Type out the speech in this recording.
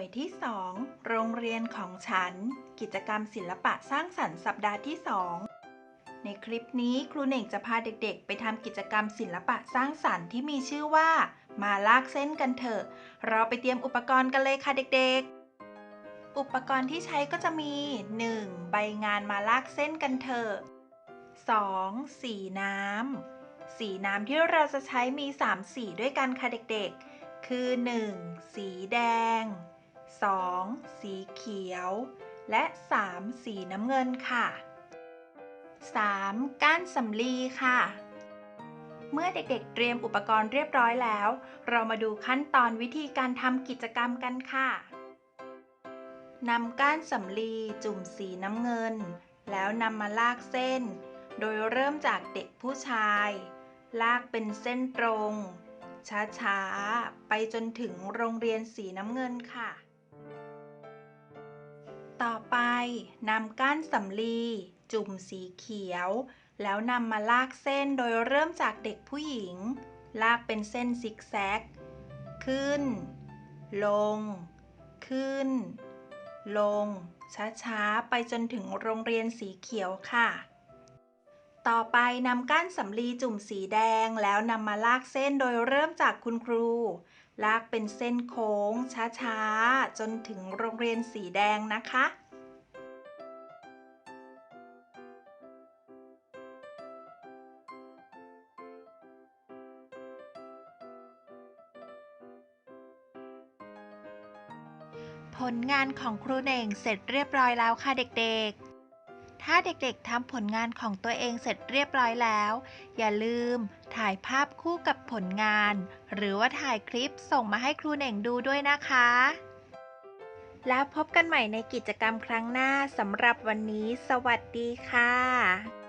วยที่ 2 โรงเรียนของฉัน กิจกรรมศิลปะสร้างสรรค์สัปดาห์ที่ 2 ในคลิปนี้ครูเหน่งจะพาเด็กๆ ไปทำกิจกรรมศิลปะสร้างสรรค์ที่มีชื่อว่า มาลากเส้นกันเถอะ เราไปเตรียมอุปกรณ์กันเลยค่ะเด็กๆ อุปกรณ์ที่ใช้ก็จะมี 1. ใบงานมาลากเส้นกันเถอะ 2. สีน้ำ สีน้ำที่เราจะใช้มี 3 สีด้วยกันค่ะเด็กๆคือ 1. สีแดง 2. สีเขียว และ 3. สีน้ำเงินค่ะ 3. ก้านสำลีค่ะ เมื่อเด็กๆเตรียมอุปกรณ์เรียบร้อยแล้ว เรามาดูขั้นตอนวิธีการทำกิจกรรมกันค่ะนำก้านสำลีจุ่มสีน้ำเงิน แล้วนำมาลากเส้น โดยเริ่มจากเด็กผู้ชาย ลากเป็นเส้นตรง ช้าๆ ไปจนถึงโรงเรียนสีน้ำเงินค่ะ นำก้านสำลี จุ่มสีเขียว แล้วนำมาลากเส้นโดยเริ่มจากเด็กผู้หญิง ลากเป็นเส้นซิกแซก ขึ้น ลง ขึ้น ลง ช้าๆ ไปจนถึงโรงเรียนสีเขียวค่ะ ต่อไปนำก้านสำลีจุ่มสีแดงแล้วนำมาลากเส้นโดยเริ่มจากคุณครู ลากเป็นเส้นโค้งช้าๆ จนถึงโรงเรียนสีแดงนะคะ ผลงานของครูเน่งเสร็จเรียบร้อยแล้วค่ะเด็กๆ ถ้าเด็กๆทำผลงานของตัวเองเสร็จเรียบร้อยแล้ว อย่าลืมถ่ายภาพคู่กับผลงาน หรือว่าถ่ายคลิปส่งมาให้ครูเน่งดูด้วยนะคะ แล้วพบกันใหม่ในกิจกรรมครั้งหน้าสำหรับวันนี้ สวัสดีค่ะ